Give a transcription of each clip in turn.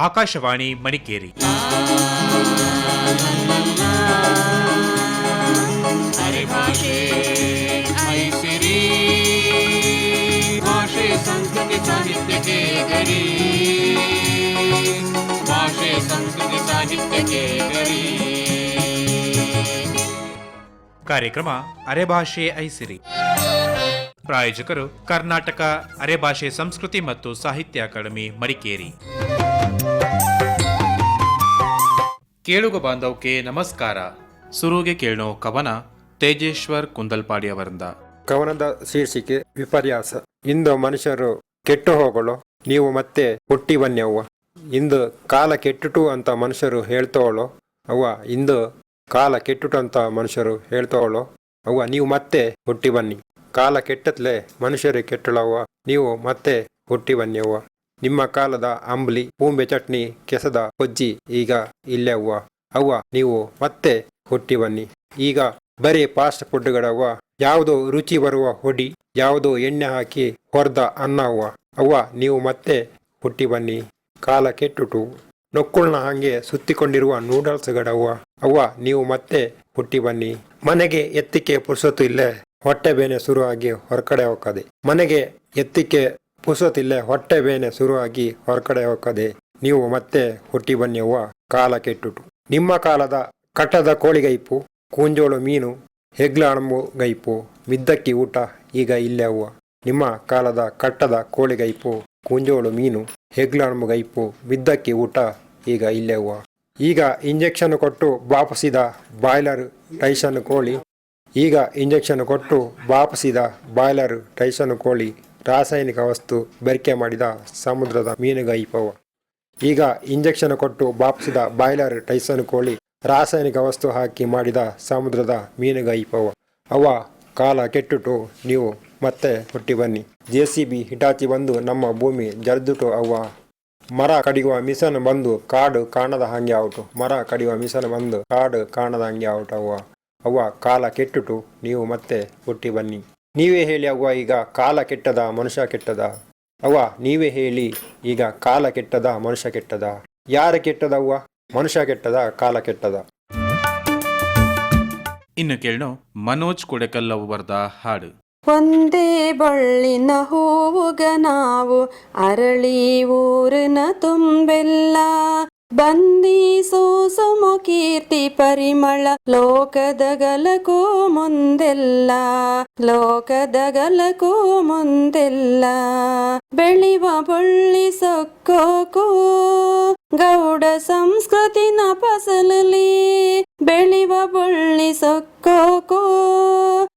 ಆಕಾಶವಾಣಿ ಮಡಿಕೇರಿ. ಭಾಷೆ ಐಸಿರಿ ಭಾಷೆ ಸಂಸ್ಕೃತಿ ಸಾಹಿತ್ಯಕ್ಕೆ ಗರಿ ಭಾಷೆ ಸಂಸ್ಕೃತಿ ಸಾಹಿತ್ಯಕ್ಕೆ ಗರಿ ಕಾರ್ಯಕ್ರಮ ಅರೆಭಾಷೆ ಐಸಿರಿ. ಪ್ರಾಯೋಜಕರು ಕರ್ನಾಟಕ ಅರೆಭಾಷೆ ಸಂಸ್ಕೃತಿ ಮತ್ತು ಸಾಹಿತ್ಯ ಅಕಾಡೆಮಿ ಮಡಿಕೇರಿ. ಕೇಳುಗ ಬಾಂಧವಕ್ಕೆ ನಮಸ್ಕಾರ. ಸುರುಗೆ ಕೇಳೋ ಕವನ ತೇಜೇಶ್ವರ್ ಕುಂದಲ್ಪಾಡಿ ಅವರಿಂದ ಕವನದ ಶೀರ್ಷಿಕೆ ವಿಪರ್ಯಾಸ. ಇಂದು ಮನುಷ್ಯರು ಕೆಟ್ಟು ಹೋಗಲು ನೀವು ಮತ್ತೆ ಹುಟ್ಟಿ ಬನ್ನಿ ಅವ್ವ. ಇಂದು ಕಾಲ ಕೆಟ್ಟುಟು ಅಂತ ಮನುಷ್ಯರು ಹೇಳ್ತವಳು ಅವ್ವ. ಇಂದು ಕಾಲ ಕೆಟ್ಟುಟು ಅಂತ ಮನುಷ್ಯರು ಹೇಳ್ತವಳು ಅವ್ವ. ನೀವು ಮತ್ತೆ ಹುಟ್ಟಿ ಬನ್ನಿ. ಕಾಲ ಕೆಟ್ಟತ್ಲೆ ಮನುಷ್ಯರು ಕೆಟ್ಟಳವ್ವ. ನೀವು ಮತ್ತೆ ಹುಟ್ಟಿ ಬನ್ನಿ ಅವ್ವ. ನಿಮ್ಮ ಕಾಲದ ಅಂಬ್ಲಿ, ಪೂಂಬೆ ಚಟ್ನಿ, ಕೆಸದ ಕೊಜ್ಜಿ ಈಗ ಇಲ್ಲೇ ಅವ್ವ. ಅವ್ವ, ನೀವು ಮತ್ತೆ ಹುಟ್ಟಿ ಬನ್ನಿ. ಈಗ ಬರೀ ಫಾಸ್ಟ್ ಫುಡ್ಗಳವ್ವ ಯಾವುದೋ ರುಚಿ ಬರುವ ಹೊಡಿ, ಯಾವುದೋ ಎಣ್ಣೆ ಹಾಕಿ ಹೊರ್ದ ಅನ್ನ ಅವ್ವ. ಅವ್ವ, ನೀವು ಮತ್ತೆ ಹುಟ್ಟಿ ಬನ್ನಿ. ಕಾಲ ಕೆಟ್ಟುಟು. ನೊಕ್ಕುಳ್ನ ಹಾಗೆ ಸುತ್ತಿಕೊಂಡಿರುವ ನೂಡಲ್ಸ್ಗಳವ್ವ ಅವ್ವ. ನೀವು ಮತ್ತೆ ಹುಟ್ಟಿ ಬನ್ನಿ. ಮನೆಗೆ ಎತ್ತಿಕೆ ಪುರ್ಸೊತ್ತು ಇಲ್ಲೇ. ಹೊಟ್ಟೆ ಬೇನೆ ಶುರುವಾಗಿ ಹೊರಕಡೆ ಹೋಗದೆ ಮನೆಗೆ ಎತ್ತಿಕೆ ಪುರ್ಸೊತ್ತಿಲ್ಲೇ ಹೊಟ್ಟೆ ಬೇನೆ ಶುರುವಾಗಿ ಹೊರಕಡೆ ಹೋಗದೆ ನೀವು ಮತ್ತೆ ಹುಟ್ಟಿ ಬನ್ನಿವ್ವ ಕಾಲ ಕೆಟ್ಟುಟು. ನಿಮ್ಮ ಕಾಲದ ಕಟ್ಟದ ಕೋಳಿಗೈಪು, ಕೂಂಜೋಳು ಮೀನು ಹೆಗ್ಲ ಅಣಂಬು ಗೈಪು, ಮಿದ್ದಕ್ಕಿ ಊಟ ಈಗ ಇಲ್ಲೇ ಅವ್ವ. ನಿಮ್ಮ ಕಾಲದ ಕಟ್ಟದ ಕೋಳಿಗೈಪು, ಕೂಂಜೋಳು ಮೀನು ಹೆಗ್ಲ ಅಣಂಬು ಗೈಪು, ಮಿದ್ದಕ್ಕಿ ಊಟ ಈಗ ಇಲ್ಲೇ ಅವ್ವ. ಈಗ ಇಂಜೆಕ್ಷನ್ ಕೊಟ್ಟು ಬಾಪಸಿದ ಬಾಯ್ಲರ್ ಟೈಸನ್ ಕೋಳಿ, ಈಗ ಇಂಜೆಕ್ಷನ್ ಕೊಟ್ಟು ಬಾಪಸಿದ ಬಾಯ್ಲರ್ ಟೈಸನ್ ಕೋಳಿ ರಾಸಾಯನಿಕ ವಸ್ತು ಬೆರಕೆ ಮಾಡಿದ ಸಮುದ್ರದ ಮೀನುಗೈಪವ ಈಗ ಇಂಜೆಕ್ಷನ್ ಕೊಟ್ಟು ಬಾಪಿಸಿದ ಬಾಯ್ಲರ್ ಟೈಸನ್ ಕೋಳಿ ರಾಸಾಯನಿಕ ವಸ್ತು ಹಾಕಿ ಮಾಡಿದ ಸಮುದ್ರದ ಮೀನುಗೈಪವ ಅವ ಕಾಲ ಕೆಟ್ಟುಟು, ನೀವು ಮತ್ತೆ ಹುಟ್ಟಿ ಬನ್ನಿ. ಜೆ ಸಿ ಬಿ ಹಿಟಾಚಿ ಬಂದು ನಮ್ಮ ಭೂಮಿ ಜರ್ದುಟು ಅವ್ವ. ಮರ ಕಡಿಯುವ ಮಿಷನ್ ಬಂದು ಕಾಡು ಕಾಣದ ಹಂಗೆ ಔಟು. ಮರ ಕಡಿಯುವ ಮಿಷನ್ ಬಂದು ಕಾಡು ಕಾಣದ ಹಂಗೆ ಔಟ್ ಅವ್ವ. ಅವ್ವ ಕಾಲ ಕೆಟ್ಟುಟು, ನೀವು ಮತ್ತೆ ಹುಟ್ಟಿ ಬನ್ನಿ. ನೀವೇ ಹೇಳಿ ಅವ್ವ ಈಗ ಕಾಲ ಕೆಟ್ಟದ ಮನುಷ್ಯ ಕೆಟ್ಟದ. ಅವ್ವ ನೀವೇ ಹೇಳಿ ಈಗ ಕಾಲ ಕೆಟ್ಟದ ಮನುಷ್ಯ ಕೆಟ್ಟದ. ಯಾರ ಕೆಟ್ಟದವ್ವ ಮನುಷ್ಯ ಕೆಟ್ಟದ ಕಾಲ ಕೆಟ್ಟದ. ಇನ್ನು ಕೇಳೋ ಮನೋಜ್ ಕುಡೆಕಲ್ ಬರ್ದ ಬರೆದ ಹಾಡು. ಒಂದೇ ಬಳ್ಳಿನ ಹೂವುಗ ನಾವು ಅರಳಿ ಊರಿನ ತುಂಬೆಲ್ಲ. ಬಂದೀಸೋ ಸುಮ ಕೀರ್ತಿ ಪರಿಮಳ, ಲೋಕದ ಗಲಕೋ ಮುಂದೆಲ್ಲ, ಲೋಕದ ಗಲಕೋ ಮುಂದೆಲ್ಲ. ಬೆಳಿವ ಬಳ್ಳಿ ಸೊಕ್ಕೋಕೋ, ಗೌಡ ಸಂಸ್ಕೃತಿನ ಫಸಲಲಿ ಬೆಳಿವ ಬಳ್ಳಿ ಸೊಕ್ಕೋಕೋ,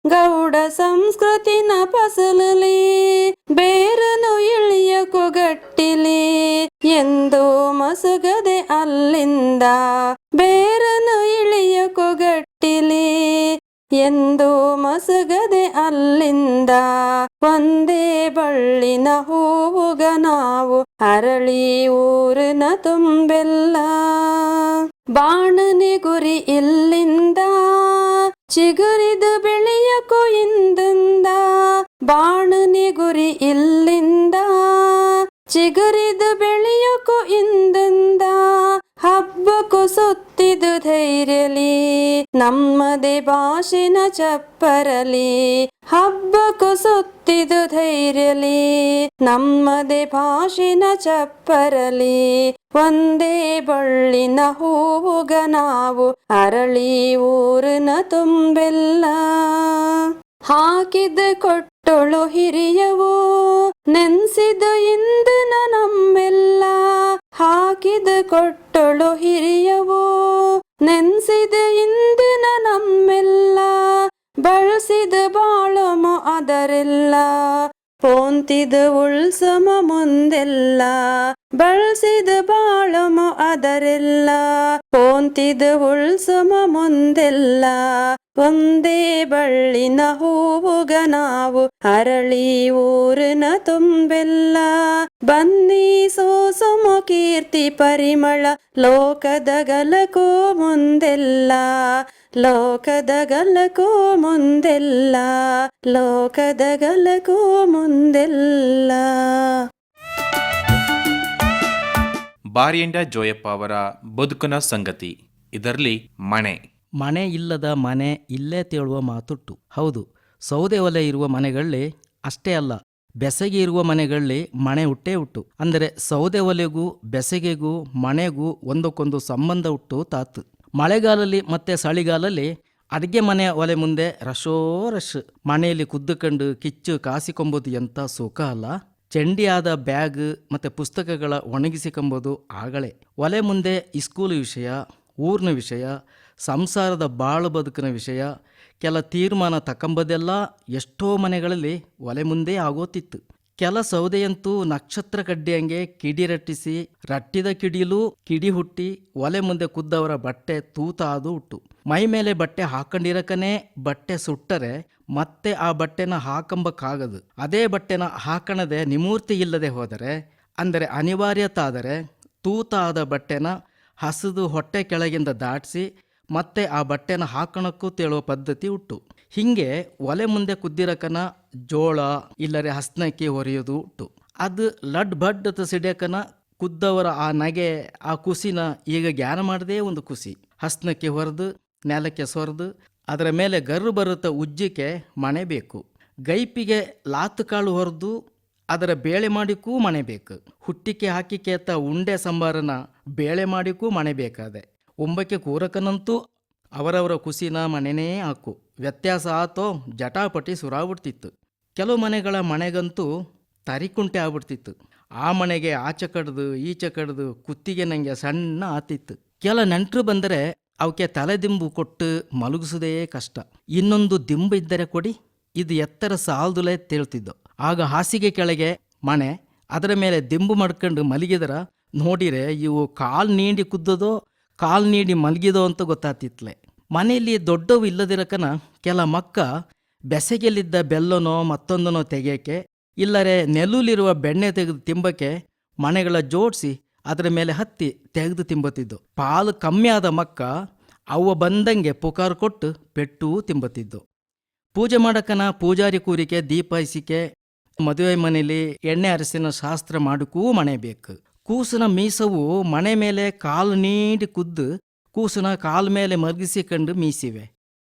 ಗೌಡ ಸಂಸ್ಕೃತಿನ ಫಸಲಲಿ ಬೇರನು ಇಳಿಯಕು ಗಟ್ಟಿಲಿ. ಎಂದೋ ಮಸುಗದೆ ಅಲ್ಲಿಂದ ಬೇರನು ಇಳಿಯು ಕೊಗಟ್ಟಿಲಿ. ಎಂದೋ ಮಸುಗದೆ ಅಲ್ಲಿಂದ ಒಂದೇ ಬಳ್ಳಿನ ಹೂವುಗ ನಾವು ಅರಳಿ ಊರಿನ ತುಂಬೆಲ್ಲ. ಬಾಣನೆ ಗುರಿ ಇಲ್ಲಿಂದ, ಚಿಗುರಿದು ಬೆಳೆಯಕು ಇಂದಿಂದ. ಬಾಣನೆ ಗುರಿ ಇಲ್ಲಿಂದ ಚಿಗುರಿದು ಬೆಳೆಯಕು ಇಂದಂದ ಹಬ್ಬಕ್ಕೂ ಸುತ್ತಿದು ಧೈರ್ಯಲಿ, ನಮ್ಮದೇ ಭಾಷಿನ ಚಪ್ಪರಲಿ ಹಬ್ಬಕ್ಕೂ ಸುತ್ತಿದು ಧೈರ್ಯಲಿ, ನಮ್ಮದೇ ಭಾಷಿನ ಚಪ್ಪರಲಿ, ಒಂದೇ ಬಳ್ಳಿನ ಹೂವುಗ ನಾವು ಅರಳಿ ಊರಿನ ತುಂಬೆಲ್ಲ. ಹಾಕಿದ ಕೊಟ್ಟೊಳು ಹಿರಿಯವು, ನೆನ್ಸಿದು ಇಂದಿನ ನಮ್ಮೆಲ್ಲ. ಹಾಕಿದ ಕೊಟ್ಟೊಳು ಹಿರಿಯವು, ನೆನ್ಸಿದ ಇಂದಿನ ನಮ್ಮೆಲ್ಲ. ಬಳಸಿದ ಬಾಳಮು ಅದರೆಲ್ಲ. ಪೋಂತಿದ ಉಳ್ಸಮ ಮುಂದೆಲ್ಲ. ಬಳಸಿದ ಬಾಳಮು ಅದರೆಲ್ಲ. ಪೋಂತಿದ ಉಳ್ಸಮ ಮುಂದೆಲ್ಲ. ಒಂದೇ ಬಳ್ಳಿನ ಹೂವುಗ ನಾವು ಅರಳಿ ಊರಿನ ತುಂಬೆಲ್ಲ. ಬನ್ನಿ ಸೋಸುಮ ಕೀರ್ತಿ ಪರಿಮಳ ಲೋಕದ ಗಲಕೋ ಮುಂದೆಲ್ಲ. ಲೋಕದ ಗಲಕೋ ಮುಂದೆಲ್ಲ. ಲೋಕದ ಗಲಕೋ ಮುಂದೆಲ್ಲ. ಬಾರಿಯಂಡ ಜೋಯಪ್ಪ ಅವರ ಬದುಕಿನ ಸಂಗತಿ. ಇದರಲ್ಲಿ ಮಣೆ. ಮನೆ ಇಲ್ಲದ ಮನೆ ಇಲ್ಲೇ ತೇಳುವ ಮಾತುಟ್ಟು. ಹೌದು, ಸೌದೆ ಒಲೆ ಇರುವ ಮನೆಗಳಲ್ಲಿ ಅಷ್ಟೇ ಅಲ್ಲ, ಬೆಸಗೆ ಇರುವ ಮನೆಗಳಲ್ಲಿ ಮನೆ ಹುಟ್ಟೇ ಹುಟ್ಟು. ಅಂದರೆ ಸೌದೆ ಒಲೆಗೂ ಬೆಸಗೆಗೂ ಮನೆಗೂ ಒಂದಕ್ಕೊಂದು ಸಂಬಂಧ ಹುಟ್ಟು ತಾತು. ಮಳೆಗಾಲಲ್ಲಿ ಮತ್ತೆ ಚಳಿಗಾಲಲ್ಲಿ ಅಡುಗೆ ಮನೆ ಒಲೆ ಮುಂದೆ ರಶೋ ರಶ್, ಮನೆಯಲ್ಲಿ ಕುದ್ದುಕೊಂಡು ಕಿಚ್ಚು ಕಾಸಿಕೊಂಬುದು ಎಂಥ ಸುಖ ಅಲ್ಲ. ಚಂಡಿಯಾದ ಬ್ಯಾಗ್ ಮತ್ತೆ ಪುಸ್ತಕಗಳ ಒಣಗಿಸಿಕೊಂಬೋದು ಆಗಲೇ. ಒಲೆ ಮುಂದೆ ಇಸ್ಕೂಲ್ ವಿಷಯ, ಊರಿನ ವಿಷಯ ಸಂಸಾರದ ಬಾಳು ಬದುಕಿನ ವಿಷಯ, ಕೆಲ ತೀರ್ಮಾನ ತಕ್ಕಂಬದೆಲ್ಲ ಎಷ್ಟೋ ಮನೆಗಳಲ್ಲಿ ಒಲೆ ಮುಂದೆ ಆಗೋತಿತ್ತು. ಕೆಲ ಸೌದೆಯಂತೂ ನಕ್ಷತ್ರ ಕಡ್ಡಿಯಂಗೆ ಕಿಡಿ ರಟ್ಟಿಸಿ, ರಟ್ಟಿದ ಕಿಡಿಲೂ ಕಿಡಿ ಹುಟ್ಟಿ ಒಲೆ ಮುಂದೆ ಕುದ್ದವರ ಬಟ್ಟೆ ತೂತಾದು ಹುಟ್ಟು. ಮೈ ಮೇಲೆ ಬಟ್ಟೆ ಹಾಕೊಂಡಿರಕನೇ ಬಟ್ಟೆ ಸುಟ್ಟರೆ ಮತ್ತೆ ಆ ಬಟ್ಟೆನ ಹಾಕಂಬಕ್ಕಾಗದು. ಅದೇ ಬಟ್ಟೆನ ಹಾಕಣದೆ ನಿಮೂರ್ತಿ ಇಲ್ಲದೆ ಹೋದರೆ, ಅಂದರೆ ಅನಿವಾರ್ಯತಾದರೆ, ತೂತಾದ ಬಟ್ಟೆನ ಹಸಿದು ಹೊಟ್ಟೆ ಕೆಳಗಿಂದ ದಾಟಿಸಿ ಮತ್ತೆ ಆ ಬಟ್ಟೆನ ಹಾಕಣಕ್ಕೂ ತೇಳುವ ಪದ್ಧತಿ ಉಟ್ಟು ಹಿಂಗೆ ಒಲೆ ಮುಂದೆ ಕುದ್ದಿರಕನ ಜೋಳ, ಇಲ್ಲರೆ ಹಸ್ನಕ್ಕೆ ಹೊರೆಯೋದು ಉಟ್ಟು ಅದು ಲಡ್ ಬಡ್ ಸಿಡಿಯಕನ ಕುದ್ದವರ ಆ ನಗೆ, ಆ ಕುಸಿನ ಈಗ ಜ್ಞಾನ ಮಾಡದೇ ಒಂದು ಕುಸಿ. ಹಸ್ನಕ್ಕೆ ಹೊರೆದು, ನೆಲಕ್ಕೆ ಸೊರೆದು, ಅದರ ಮೇಲೆ ಗರ್ರು ಬರುತ್ತ ಉಜ್ಜಿಕೆ ಮಣೆ ಬೇಕು. ಗೈಪಿಗೆ ಲಾತು ಕಾಳು ಹೊರೆದು, ಅದರ ಬೇಳೆ ಮಾಡಿಕ್ಕೂ ಮಣೆ ಬೇಕು. ಹುಟ್ಟಿಕೆ ಹಾಕಿಕೇತ ಉಂಡೆ ಸಂಬಾರನ ಬೇಳೆ ಮಾಡಿಕ್ಕೂ ಮಣೆ ಬೇಕಾದೆ. ಒಂಬಕ್ಕೆ ಕೂರಕನಂತೂ ಅವರವರ ಕುಸಿನ ಮನೆನೇ ಹಾಕು. ವ್ಯತ್ಯಾಸ ಆತೋ ಜಟಾಪಟಿ ಸುರಾಬಿಡ್ತಿತ್ತು ಕೆಲವು ಮನೆಗಳ ಮನೆಗಂತೂ ತರಿಕುಂಟೆ ಆಗ್ಬಿಡ್ತಿತ್ತು. ಆ ಮನೆಗೆ ಆಚೆ ಕಡ್ದು, ಈಚೆ ಕಡ್ದು, ಕುತ್ತಿಗೆ ನನಗೆ ಸಣ್ಣ ಆತಿತ್ತು. ಕೆಲ ನೆಂಟರು ಬಂದರೆ ಅವಕ್ಕೆ ತಲೆದಿಂಬು ಕೊಟ್ಟು ಮಲಗಿಸೋದೇ ಕಷ್ಟ. ಇನ್ನೊಂದು ದಿಂಬು ಇದ್ದರೆ ಕೊಡಿ, ಇದು ಎತ್ತರ ಸಾಲದುಲೇ ತೇಳ್ತಿದ್ದೋ. ಆಗ ಹಾಸಿಗೆ ಕೆಳಗೆ ಮನೆ, ಅದರ ಮೇಲೆ ದಿಂಬು ಮಾಡ್ಕೊಂಡು ಮಲಗಿದರ ನೋಡಿರೆ ಇವು ಕಾಲು ನೀಂಡಿ ಕುದ್ದದೋ ಕಾಲ್ ನೀಡಿ ಮಲಗಿದೋ ಅಂತ ಗೊತ್ತಾತಿತ್ಲೆ ಮನೆಯಲ್ಲಿ ದೊಡ್ಡವು ಇಲ್ಲದಿರಕನ ಕೆಲ ಮಕ್ಕ ಬೆಸಗೆಲಿದ್ದ ಬೆಲ್ಲನೋ ಮತ್ತೊಂದನೋ ತೆಗೆಯಕ್ಕೆ, ಇಲ್ಲರೆ ನೆಲ್ಲುಲಿರುವ ಬೆಣ್ಣೆ ತೆಗೆದು ತಿಂಬಕ್ಕೆ ಮನೆಗಳ ಜೋಡಿಸಿ ಅದರ ಮೇಲೆ ಹತ್ತಿ ತೆಗೆದು ತಿಂಬತ್ತಿದ್ದು. ಪಾಲು ಕಮ್ಮಿ ಆದ ಮಕ್ಕ ಅವ್ವ ಬಂದಂಗೆ ಪುಕಾರು ಕೊಟ್ಟು ಪೆಟ್ಟೂ ತಿಂಬತ್ತಿದ್ದು. ಪೂಜೆ ಮಾಡಕನ ಪೂಜಾರಿ ಕೂರಿಕೆ ದೀಪ ಇಸಿಕೆ ಮದುವೆ ಮನೆಯಲ್ಲಿ ಎಣ್ಣೆ ಅರಸಿನ ಶಾಸ್ತ್ರ ಮಾಡಕ್ಕೂ ಮನೆ ಬೇಕು ಕೂಸಿನ ಮೀಸವು ಮನೆ ಮೇಲೆ ಕಾಲು ನೀಡಿ ಕುದ್ದು ಕೂಸನ ಕಾಲ ಮೇಲೆ ಮಲಗಿಸಿಕೊಂಡು ಮೀಸಿವೆ.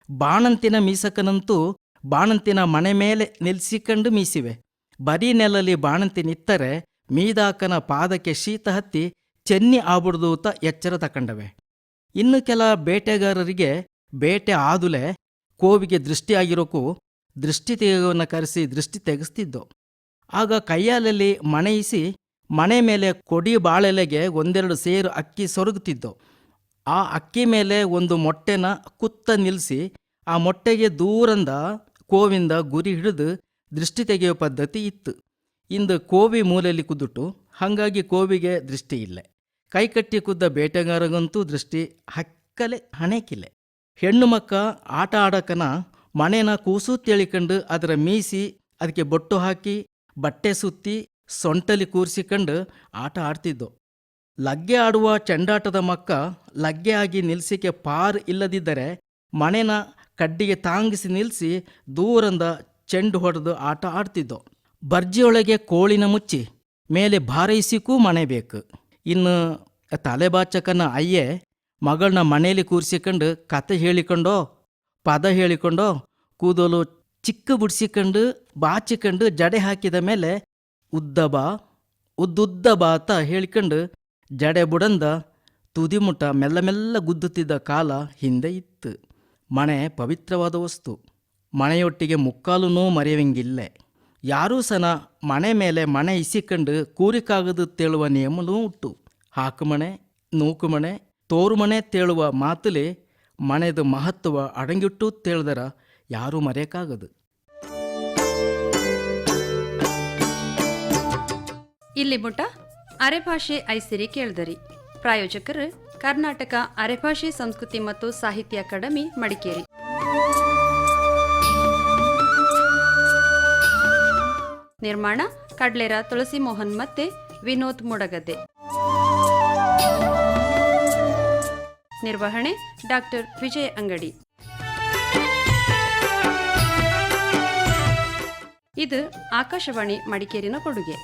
ಬಾಣಂತಿನ ಮೀಸಕನಂತೂ ಬಾಣಂತಿನ ಮನೆ ಮೇಲೆ ನಿಲ್ಲಿಸಿಕೊಂಡು ಮೀಸಿವೆ. ಬರೀ ನೆಲಲ್ಲಿ ಬಾಣಂತಿ ನಿತ್ತರೆ ಮೀದಾಕನ ಪಾದಕ್ಕೆ ಶೀತ ಹತ್ತಿ ಚೆನ್ನಿ ಆಗ್ಬಿಡ್ದು ಎಚ್ಚರ ತಕಂಡವೆ ಇನ್ನು ಕೆಲ ಬೇಟೆಗಾರರಿಗೆ ಬೇಟೆ ಆದುಲೆ ಕೋವಿಗೆ ದೃಷ್ಟಿಯಾಗಿರೋಕು ದೃಷ್ಟಿ ತೆಗೆಯೋನ ಕರೆಸಿ ದೃಷ್ಟಿ ತೆಗೆಸ್ತಿದ್ದೋ. ಆಗ ಕೈಯಾಲಲ್ಲಿ ಮಣೆಯಿಸಿ ಮನೆ ಮೇಲೆ ಕೊಡಿ ಬಾಳೆಲೆಗೆ ಒಂದೆರಡು ಸೇರು ಅಕ್ಕಿ ಸೊರಗುತ್ತಿದ್ದವು ಆ ಅಕ್ಕಿ ಮೇಲೆ ಒಂದು ಮೊಟ್ಟೆನ ಕುತ್ತ ನಿಲ್ಲಿಸಿ ಆ ಮೊಟ್ಟೆಗೆ ದೂರಂದ ಕೋವಿಂದ ಗುರಿ ಹಿಡಿದು ದೃಷ್ಟಿ ತೆಗೆಯೋ ಪದ್ಧತಿ ಇತ್ತು. ಇಂದು ಕೋವಿ ಮೂಲೆಯಲ್ಲಿ ಕುದ್ದುಟು ಹಾಗಾಗಿ ಕೋವಿಗೆ ದೃಷ್ಟಿ ಇಲ್ಲ. ಕೈಕಟ್ಟಿ ಕುದ್ದ ಬೇಟೆಗಾರಗಂತೂ ದೃಷ್ಟಿ ಹಕ್ಕಲೆ ಹಣೆಕಿಲೆ. ಹೆಣ್ಣು ಮಕ್ಕ ಆಟ ಆಡಕನ ಮನೆನ ಕೂಸು ತೇಳಿಕೊಂಡು ಅದರ ಮೀಸಿ, ಅದಕ್ಕೆ ಬೊಟ್ಟು ಹಾಕಿ, ಬಟ್ಟೆ ಸುತ್ತಿ ಸೊಂಟಲಿ ಕೂರಿಸಿಕೊಂಡು ಆಟ ಆಡ್ತಿದ್ದೋ. ಲಗ್ಗೆ ಆಡುವ ಚೆಂಡಾಟದ ಮಕ್ಕ ಲಗ್ಗೆ ಆಗಿ ನಿಲ್ಸಿಕೆ ಪಾರ್ ಇಲ್ಲದಿದ್ದರೆ ಮನೆನ ಕಡ್ಡಿಗೆ ತಾಂಗಿಸಿ ನಿಲ್ಲಿಸಿ ದೂರಂದ ಚೆಂಡು ಹೊಡೆದು ಆಟ ಆಡ್ತಿದ್ದೋ. ಬರ್ಜಿಯೊಳಗೆ ಕೋಳಿನ ಮುಚ್ಚಿ ಮೇಲೆ ಭಾರೈಸಿಕೂ ಮಣೆ ಬೇಕು. ಇನ್ನು ತಲೆಬಾಚಕನ ಅಯ್ಯೆ ಮಗಳನ್ನ ಮನೆಯಲ್ಲಿ ಕೂರಿಸಿಕೊಂಡು ಕತೆ ಹೇಳಿಕೊಂಡೋ, ಪದ ಹೇಳಿಕೊಂಡೋ, ಕೂದಲು ಚಿಕ್ಕ ಬಿಡಿಸಿಕೊಂಡು ಬಾಚಿಕೊಂಡು ಜಡೆ ಹಾಕಿದ ಮೇಲೆ ಉದ್ದ ಬಾ ಉದ್ದುದ್ದ ಬಾತ ಹೇಳ್ಕೊಂಡು ಜಡೆ ಬುಡಂದ ತುದಿಮುಟ ಮೆಲ್ಲ ಮೆಲ್ಲ ಗುದ್ದುತ್ತಿದ್ದ ಕಾಲ ಹಿಂದೆ ಇತ್ತು. ಮಣೆ ಪವಿತ್ರವಾದ ವಸ್ತು. ಮನೆಯೊಟ್ಟಿಗೆ ಮುಕ್ಕಾಲೂ ಮರೆಯುವಂಗಿಲ್ಲ. ಯಾರೂ ಸನ ಮನೆ ಮೇಲೆ ಮನೆ ಇಸಿಕೊಂಡು ಕೂರಿಕಾಗದು ತೇಳುವ ನಿಯಮನೂ ಉಂಟು. ಹಾಕುಮಣೆ ತೋರು ತೋರುಮಣೆ ತೇಳುವ ಮಾತುಲೆ ಮನೆದು ಮಹತ್ವ ಅಡಂಗಿಟ್ಟು ತೇಳ್ದರ ಯಾರೂ ಮರೆಯಕ್ಕಾಗದು. ಇಲ್ಲಿ ಮುಟ ಅರೆಭಾಷೆ ಐಸಿರಿ ಕೇಳ್ದರಿ. ಪ್ರಾಯೋಜಕರು, ಕರ್ನಾಟಕ ಅರೆಭಾಷೆ ಸಂಸ್ಕೃತಿ ಮತ್ತು ಸಾಹಿತ್ಯ ಅಕಾಡೆಮಿ, ಮಡಿಕೇರಿ. ನಿರ್ಮಾಣ, ಕಡ್ಲೇರ ತುಳಸಿ ಮೋಹನ್ ಮತ್ತೆ ವಿನೋದ್ ಮುಡಗದ್ದೆ. ನಿರ್ವಹಣೆ, ಡಾಕ್ಟರ್ ವಿಜಯ ಅಂಗಡಿ. ಇದು ಆಕಾಶವಾಣಿ ಮಡಿಕೇರಿನ ಕೊಡುಗೆ.